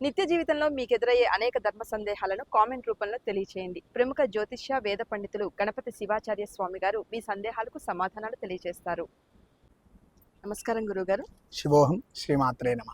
నిత్య జీవితంలో మీకు ఎదురయ్యే అనేక ధర్మ సందేహాలను కామెంట్ రూపంలో తెలియచేయండి. ప్రముఖ జ్యోతిష్య వేద పండితులు గణపతి శివాచార్య స్వామి గారు మీ సందేహాలకు సమాధానాలు తెలియజేస్తారు. నమస్కారం గురుగారు. శివోహం శ్రీమాత్రే నమ.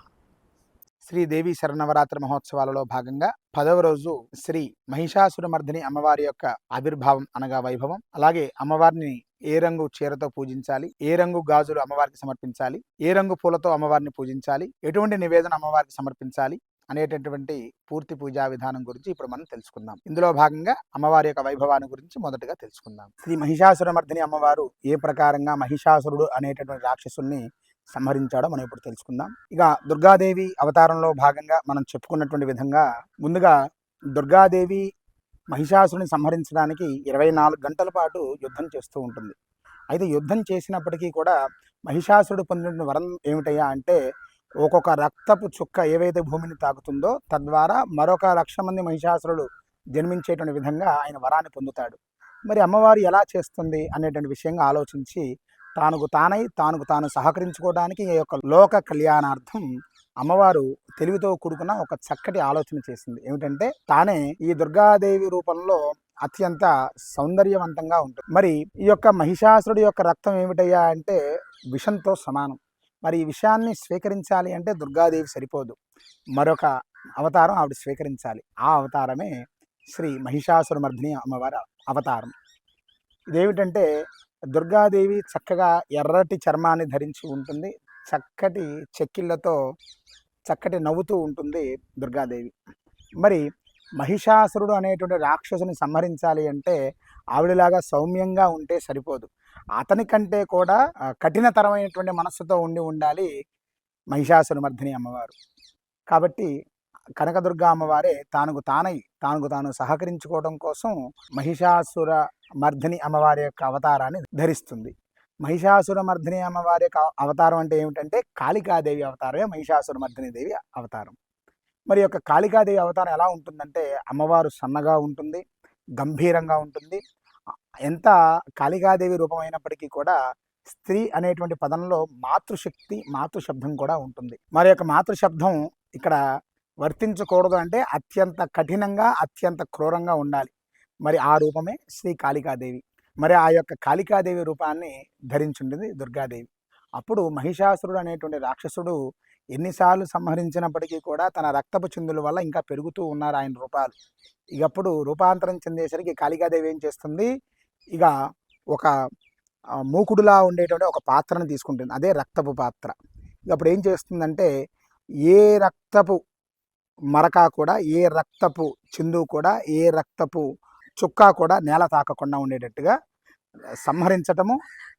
శ్రీదేవి శరణవరాత్రి మహోత్సవాలలో భాగంగా పదవ రోజు శ్రీ మహిషాసురమర్ధిని అమ్మవారి యొక్క ఆవిర్భావం అనగా వైభవం. అలాగే అమ్మవారిని ఏ రంగు చీరతో పూజించాలి ఏ రంగు గాజులు అమ్మవారికి సమర్పించాలి ఏ రంగు పూలతో అమ్మవారిని పూజించాలి ఎటువంటి నివేదన అమ్మవారికి సమర్పించాలి అనేటటువంటి పూర్తి పూజా విధానం గురించి ఇప్పుడు మనం తెలుసుకుందాం. ఇందులో భాగంగా అమ్మవారి యొక్క వైభవాన్ని గురించి మొదటగా తెలుసుకుందాం. శ్రీ మహిషాసురమర్ధిని అమ్మవారు ఏ ప్రకారంగా మహిషాసురుడు అనేటటువంటి రాక్షసుల్ని సంహరించాడో మనం ఇప్పుడు తెలుసుకుందాం. ఇక దుర్గాదేవి అవతారంలో భాగంగా మనం చెప్పుకున్నటువంటి విధంగా ముందుగా దుర్గాదేవి మహిషాసురుని సంహరించడానికి ఇరవై నాలుగు గంటల పాటు యుద్ధం చేస్తూ ఉంటుంది. అయితే యుద్ధం చేసినప్పటికీ కూడా మహిషాసురుడు పొందిన వరం ఏమిటయ్యా అంటే ఒక్కొక్క రక్తపు చుక్క ఏవైతే భూమిని తాకుతుందో తద్వారా మరొక లక్ష మంది మహిషాసురుడు జన్మించేటువంటి విధంగా ఆయన వరాన్ని పొందుతాడు. మరి అమ్మవారు ఎలా చేస్తుంది అనేటువంటి విషయంగా ఆలోచించి తానుకు తానై తానుకు తాను సహకరించుకోవడానికి ఈ యొక్క లోక కళ్యాణార్థం అమ్మవారు తెలివితో కూడుకున్న ఒక చక్కటి ఆలోచన చేసింది. ఏమిటంటే తానే ఈ దుర్గాదేవి రూపంలో అత్యంత సౌందర్యవంతంగా ఉంటుంది. మరి ఈ యొక్క మహిషాసురుడి యొక్క రక్తం ఏమిటయ్యా అంటే విషంతో సమానం. మరి ఈ విషయాన్ని స్వీకరించాలి అంటే దుర్గాదేవి సరిపోదు. మరొక అవతారం ఆవిడ స్వీకరించాలి. ఆ అవతారమే శ్రీ మహిషాసురమర్ధిని అమ్మవారి అవతారం. ఇదేమిటంటే దుర్గాదేవి చక్కగా ఎర్రటి చర్మాన్ని ధరించి ఉంటుంది. చక్కటి చెక్కిళ్ళతో చక్కటి నవ్వుతూ ఉంటుంది దుర్గాదేవి. మరి మహిషాసురుడు అనేటువంటి రాక్షసుని సంహరించాలి అంటే ఆవిడలాగా సౌమ్యంగా ఉంటే సరిపోదు. అతని కంటే కూడా కఠినతరమైనటువంటి మనస్సుతో ఉండి ఉండాలి మహిషాసురమర్ధిని అమ్మవారు. కాబట్టి కనకదుర్గ అమ్మవారే తానుకు తానై తానుకు తాను సహకరించుకోవడం కోసం మహిషాసుర మర్ధిని అమ్మవారి యొక్క అవతారాన్ని ధరిస్తుంది. మహిషాసుర మర్ధిని అమ్మవారి యొక్క అవతారం అంటే ఏమిటంటే కాళికాదేవి అవతారమే మహిషాసుర మర్ధిని దేవి అవతారం. మరి యొక్క కాళికాదేవి అవతారం ఎలా ఉంటుందంటే అమ్మవారు సన్నగా ఉంటుంది గంభీరంగా ఉంటుంది ఎంత కాళికాదేవి రూపమైనప్పటికీ కూడా స్త్రీ అనేటువంటి పదంలో మాతృశక్తి మాతృశబ్దం కూడా ఉంటుంది. మరి యొక్క మాతృశబ్దం ఇక్కడ వర్తించకూడదు అంటే అత్యంత కఠినంగా అత్యంత క్రూరంగా ఉండాలి. మరి ఆ రూపమే శ్రీ కాళికాదేవి. మరి ఆ యొక్క కాళికాదేవి రూపాన్ని ధరించుంటుంది దుర్గాదేవి. అప్పుడు మహిషాసురుడు అనేటువంటి రాక్షసుడు ఎన్నిసార్లు సంహరించినప్పటికీ కూడా తన రక్తపు చిందుల వల్ల ఇంకా పెరుగుతూ ఉన్నారు ఆయన రూపాలు. ఇక అప్పుడు రూపాంతరం చెందేసరికి కాళికాదేవి ఏం చేస్తుంది? ఇక ఒక మూకుడులా ఉండేటువంటి ఒక పాత్రను తీసుకుంటుంది. అదే రక్తపు పాత్ర. ఇక అప్పుడు ఏం చేస్తుందంటే ఏ రక్తపు మరక కూడా ఏ రక్తపు చిందు కూడా ఏ రక్తపు చుక్క కూడా నేల తాకకుండా ఉండేటట్టుగా సంహరించటము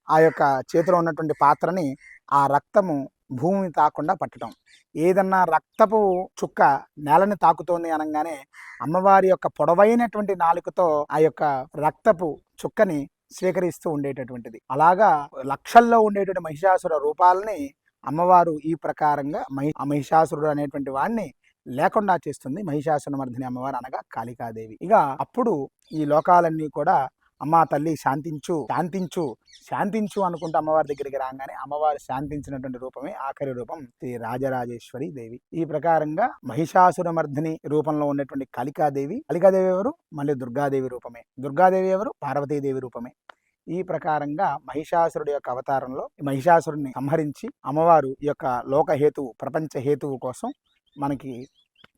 ఆ యొక్క చేతిలో ఉన్నటువంటి పాత్రని ఆ రక్తము భూమిని తాకుండా పట్టడం. ఏదన్నా రక్తపు చుక్క నేలని తాకుతోంది అనగానే అమ్మవారి యొక్క పొడవైనటువంటి నాలుకతో ఆ యొక్క రక్తపు చుక్కని స్వీకరిస్తూ ఉండేటటువంటిది. అలాగా లక్షల్లో ఉండేటువంటి మహిషాసుర రూపాలని అమ్మవారు ఈ ప్రకారంగా మహి మహిషాసురుడు అనేటువంటి వాడిని లేకుండా చేస్తుంది. మహిషాసురమర్ధిని అమ్మవారు అనగా కాళికాదేవి. ఇక అప్పుడు ఈ లోకాలన్నీ కూడా అమ్మా తల్లి శాంతించు శాంతించు శాంతించు అనుకుంటూ అమ్మవారి దగ్గరికి రాగానే అమ్మవారు శాంతించినటువంటి రూపమే ఆఖరి రూపం శ్రీ రాజరాజేశ్వరి దేవి. ఈ ప్రకారంగా మహిషాసురమర్ధిని రూపంలో ఉన్నటువంటి కాళికాదేవి. కాళికాదేవి ఎవరు? మళ్ళీ దుర్గాదేవి రూపమే. దుర్గాదేవి ఎవరు? పార్వతీదేవి రూపమే. ఈ ప్రకారంగా మహిషాసురుడి యొక్క అవతారంలో ఈ మహిషాసురుడిని సంహరించి అమ్మవారు ఈ యొక్క లోకహేతువు ప్రపంచ హేతువు కోసం మనకి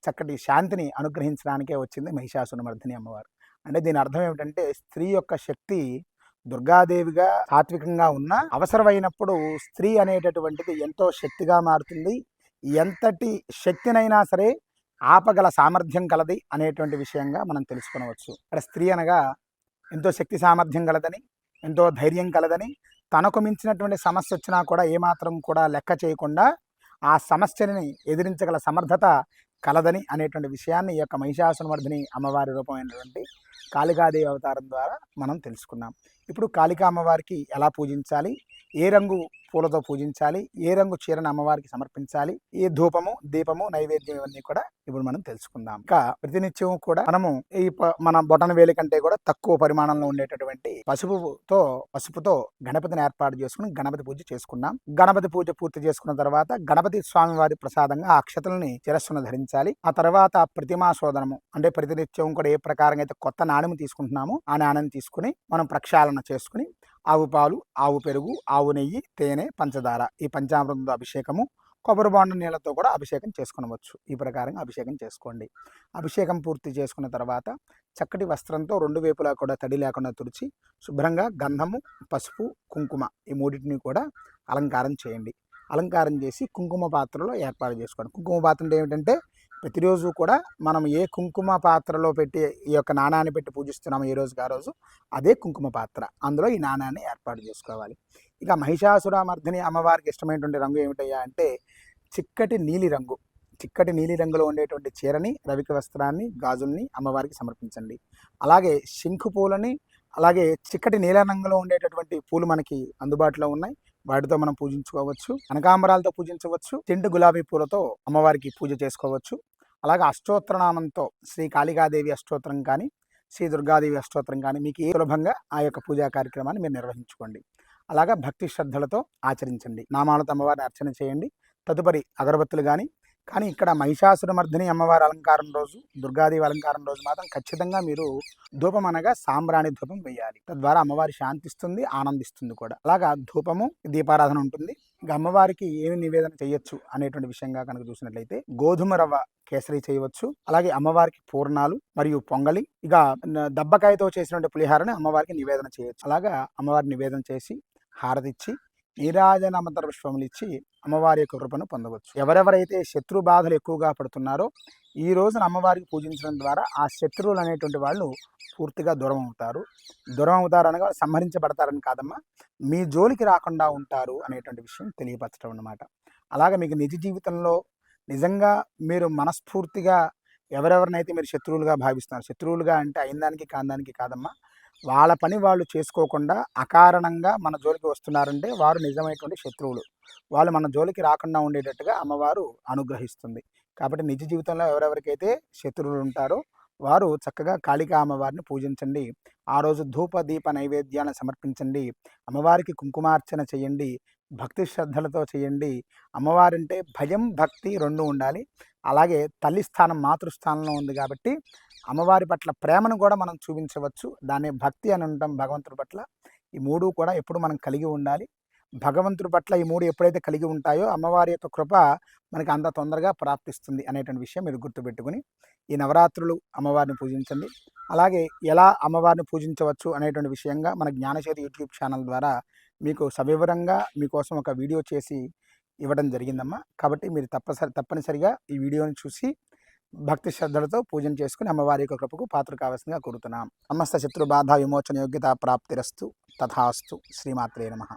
చక్కటి శాంతిని అనుగ్రహించడానికే వచ్చింది మహిషాసురమర్ధిని అమ్మవారు. అంటే దీని అర్థం ఏమిటంటే స్త్రీ యొక్క శక్తి దుర్గాదేవిగా సాత్వికంగా ఉన్న అవసరమైనప్పుడు స్త్రీ అనేటటువంటిది ఎంతో శక్తిగా మారుతుంది. ఎంతటి శక్తినైనా సరే ఆపగల సామర్థ్యం కలది అనేటువంటి విషయంగా మనం తెలుసుకోవచ్చు ఇక్కడ స్త్రీ అనగా ఎంతో శక్తి సామర్థ్యం కలదని ఎంతో ధైర్యం కలదని తనకు మించినటువంటి సమస్య వచ్చినా కూడా ఏమాత్రం కూడా లెక్క చేయకుండా ఆ సమస్యని ఎదిరించగల సమర్థత కలదని అనేటువంటి విషయాన్ని ఈ యొక్క మహిషాసునమర్దిని అమ్మవారి రూపమైనటువంటి కాళికాదేవి అవతారం ద్వారా మనం తెలుసుకున్నాం. ఇప్పుడు కాళికా అమ్మవారికి ఎలా పూజించాలి? ఏ రంగు పూలతో పూజించాలి? ఏ రంగు చీరను అమ్మవారికి సమర్పించాలి? ఏ ధూపము దీపము నైవేద్యం ఇవన్నీ కూడా ఇప్పుడు మనం తెలుసుకుందాం. ఇంకా ప్రతినిత్యం కూడా మనము ఈ మన బొటన వేలి కంటే కూడా తక్కువ పరిమాణంలో ఉండేటటువంటి పసుపుతో పసుపుతో గణపతిని ఏర్పాటు చేసుకుని గణపతి పూజ చేసుకున్నాం. గణపతి పూజ పూర్తి చేసుకున్న తర్వాత గణపతి స్వామి వారి ప్రసాదంగా ఆ అక్షతల్ని శిరస్సును ధరించాలి. ఆ తర్వాత ప్రతిమా శోధనము అంటే ప్రతినిత్యం కూడా ఏ ప్రకారంగా అయితే కొత్త నాణ్యం తీసుకుంటున్నామో ఆ నాణ్యం తీసుకుని మనం ప్రక్షాళన చేసుకుని ఆవు పాలు ఆవు పెరుగు ఆవు నెయ్యి తేనె పంచదార ఈ పంచామృతంతో అభిషేకము కొబ్బరి బాండ నీళ్ళతో కూడా అభిషేకం చేసుకునవచ్చు. ఈ ప్రకారంగా అభిషేకం చేసుకోండి. అభిషేకం పూర్తి చేసుకున్న తర్వాత చక్కటి వస్త్రంతో రెండు వైపులా కూడా తడి లేకుండా తుడిచి శుభ్రంగా గంధము పసుపు కుంకుమ ఈ మూడింటిని కూడా అలంకారం చేయండి. అలంకారం చేసి కుంకుమ పాత్రలో ఏర్పాటు చేసుకోండి. కుంకుమ పాత్ర అంటే ఏమిటంటే ప్రతిరోజు కూడా మనం ఏ కుంకుమ పాత్రలో పెట్టి ఈ యొక్క నాణాన్ని పెట్టి పూజిస్తున్నామో ఈ రోజుకి ఆ రోజు అదే కుంకుమ పాత్ర. అందులో ఈ నాణాన్ని ఏర్పాటు చేసుకోవాలి. ఇక మహిషాసురామర్ధిని అమ్మవారికి ఇష్టమైనటువంటి రంగు ఏమిటయ్యా అంటే చిక్కటి నీలి రంగు. చిక్కటి నీలి రంగులో ఉండేటువంటి చీరని రవిక వస్త్రాన్ని గాజుల్ని అమ్మవారికి సమర్పించండి. అలాగే శంఖు పూలని అలాగే చిక్కటి నీల రంగులో ఉండేటటువంటి పూలు మనకి అందుబాటులో ఉన్నాయి. వాటితో మనం పూజించుకోవచ్చు. కనకాంబరాలతో పూజించవచ్చు. తిండు గులాబీ పూలతో అమ్మవారికి పూజ చేసుకోవచ్చు. అలాగే అష్టోత్తరనామంతో శ్రీ కాళికాదేవి అష్టోత్తరం కానీ శ్రీ దుర్గాదేవి అష్టోత్తరం కానీ మీకు ఏ సులభంగా ఆ యొక్క పూజా కార్యక్రమాన్ని మీరు నిర్వహించుకోండి. అలాగా భక్తి శ్రద్ధలతో ఆచరించండి. నామాలతో అమ్మవారిని అర్చన చేయండి. తదుపరి అగరబత్తులు కానీ కానీ ఇక్కడ మహిషాసురమర్ధిని అమ్మవారి అలంకారం రోజు దుర్గాదేవి అలంకారం రోజు మాత్రం ఖచ్చితంగా మీరు ధూపం అనగా సాంబ్రాణి ధూపం వేయాలి. తద్వారా అమ్మవారి శాంతిస్తుంది ఆనందిస్తుంది కూడా. అలాగా ధూపము దీపారాధన ఉంటుంది. ఇక అమ్మవారికి ఏమి నివేదన చేయొచ్చు అనేటువంటి విషయంగా కనుక చూసినట్లయితే గోధుమ రవ్వ కేసరి చేయవచ్చు. అలాగే అమ్మవారికి పూర్ణాలు మరియు పొంగలి ఇక దబ్బకాయతో చేసినటువంటి పులిహారని అమ్మవారికి నివేదన చేయొచ్చు. అలాగా అమ్మవారి నివేదన చేసి హారతిచ్చి నీరాజనామంతర పుష్పములు ఇచ్చి అమ్మవారి యొక్క కృపను పొందవచ్చు. ఎవరెవరైతే శత్రు బాధలు ఎక్కువగా పడుతున్నారో ఈ రోజున అమ్మవారికి పూజించడం ద్వారా ఆ శత్రువులు అనేటువంటి వాళ్ళు పూర్తిగా దూరం అవుతారు. దూరం అవుతారు అనగా సంహరించబడతారని కాదమ్మా మీ జోలికి రాకుండా ఉంటారు అనేటువంటి విషయం తెలియపరచడం అనమాట అలాగే మీకు నిజ జీవితంలో నిజంగా మీరు మనస్ఫూర్తిగా ఎవరెవరినైతే మీరు శత్రువులుగా భావిస్తున్నారు శత్రువులుగా అంటే అయిందానికి కాందానికి కాదమ్మా వాళ్ళ పని వాళ్ళు చేసుకోకుండా అకారణంగా మన జోలికి వస్తున్నారంటే వారు నిజమైనటువంటి శత్రువులు. వాళ్ళు మన జోలికి రాకుండా ఉండేటట్టుగా అమ్మవారు అనుగ్రహిస్తుంది. కాబట్టి నిజ జీవితంలో ఎవరెవరికైతే శత్రువులు ఉంటారో వారు చక్కగా కాళికా అమ్మవారిని పూజించండి. ఆ రోజు ధూప దీప నైవేద్యాలను సమర్పించండి. అమ్మవారికి కుంకుమార్చన చేయండి. భక్తి శ్రద్ధలతో చేయండి. అమ్మవారంటే భయం భక్తి రెండు ఉండాలి. అలాగే తల్లి స్థానం మాతృస్థానంలో ఉంది కాబట్టి అమ్మవారి పట్ల ప్రేమను కూడా మనం చూపించవచ్చు. దాన్ని భక్తి అని ఉండటం భగవంతుడి పట్ల. ఈ మూడు కూడా ఎప్పుడు మనం కలిగి ఉండాలి. భగవంతుడి పట్ల ఈ మూడు ఎప్పుడైతే కలిగి ఉంటాయో అమ్మవారి యొక్క కృప మనకి అంత తొందరగా ప్రాప్తిస్తుంది అనేటువంటి విషయం మీరు గుర్తుపెట్టుకుని ఈ నవరాత్రులు అమ్మవారిని పూజించండి. అలాగే ఎలా అమ్మవారిని పూజించవచ్చు అనేటువంటి విషయంగా మన జ్ఞానచేతి యూట్యూబ్ ఛానల్ ద్వారా మీకు సవివరంగా మీకోసం ఒక వీడియో చేసి ఇవ్వడం జరిగిందమ్మా. కాబట్టి మీరు తప్పసరి తప్పనిసరిగా ఈ వీడియోని చూసి భక్తి శ్రద్ధలతో పూజన చేసుకుని అమ్మవారి యొక్క కృపకు పాత్ర కావాల్సిందిగా కోరుతున్నాం. సమస్త శత్రు బాధ విమోచన యోగ్యత ప్రాప్తిరస్తు తథాస్తు. శ్రీమాత్రే నమః.